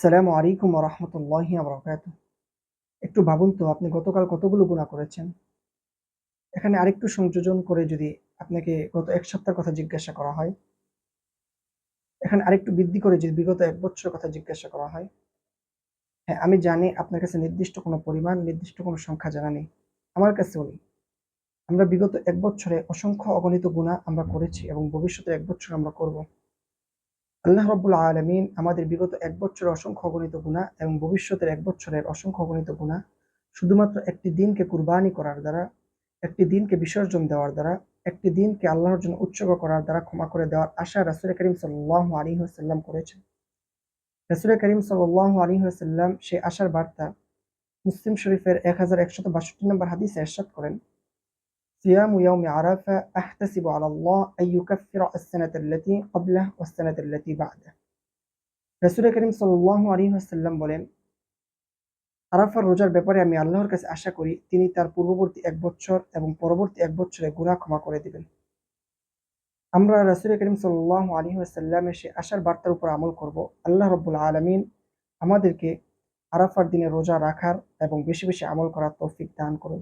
আসসালামু আলাইকুম রহমতুল্লাহি আবরাকাত একটু ভাবুন তো, আপনি গতকাল কতগুলো গুনাহ করেছেন? এখানে আরেকটু সংযোজন করে যদি আপনাকে গত এক সপ্তাহের কথা জিজ্ঞাসা করা হয়। এখানে আরেকটু বৃদ্ধি করে যদি বিগত এক বছরের কথা জিজ্ঞাসা করা হয়। হ্যাঁ আমি জানি আপনার কাছে নির্দিষ্ট কোনো পরিমাণ, নির্দিষ্ট কোনো সংখ্যা জানা নেই। আমার কাছেও নেই। আমরা বিগত এক বছরে অসংখ্য অগণিত গুনাহ আমরা করেছি এবং ভবিষ্যতে এক বছর আমরা করব। আল্লাহ রব্বুল আলমিন আমাদের বিগত এক বছরের অসংখ্য অগণিত গুণা এবং ভবিষ্যতের এক বছরের অসংখ্য অগণিত গুণা শুধুমাত্র একটি দিনকে কুরবানি করার দ্বারা, একটি দিনকে বিসর্জন দেওয়ার দ্বারা, একটি দিনকে আল্লাহর জন্য উৎসর্গ করার দ্বারা ক্ষমা করে দেওয়ার আশা রাসুল করিম সাল্লাহ আলী হাসাল্লাম করেছেন। রাসুল করিম সাল্লাহ আলী হাসাল্লাম সে আশার বার্তা মুসলিম শরীফের এক হাজার একশত বাষট্টি নম্বর হাদিসে এরশাদ করেন صيام يوم عرفة أحتسب على الله أن يكفر السنة التي قبله والسنة التي بعده রাসূল করিম সাল্লাল্লাহু আলাইহি ওয়াসাল্লাম বলেন আরাফার রোজার ব্যাপারে আমি আল্লাহর কাছে আশা করি তিনি তার পূর্ববর্তী এক বছর এবং পরবর্তী এক বছরে গুনাহ ক্ষমা করে দিবেন আমরা রাসূল করিম সাল্লাল্লাহু আলাইহি ওয়াসাল্লামের সে আশার বার্তার উপর আমল করব আল্লাহ রাব্বুল আলামিন আমাদেরকে আরাফার দিনে রোজা রাখার এবং বেশি বেশি আমল করার তৌফিক দান করুন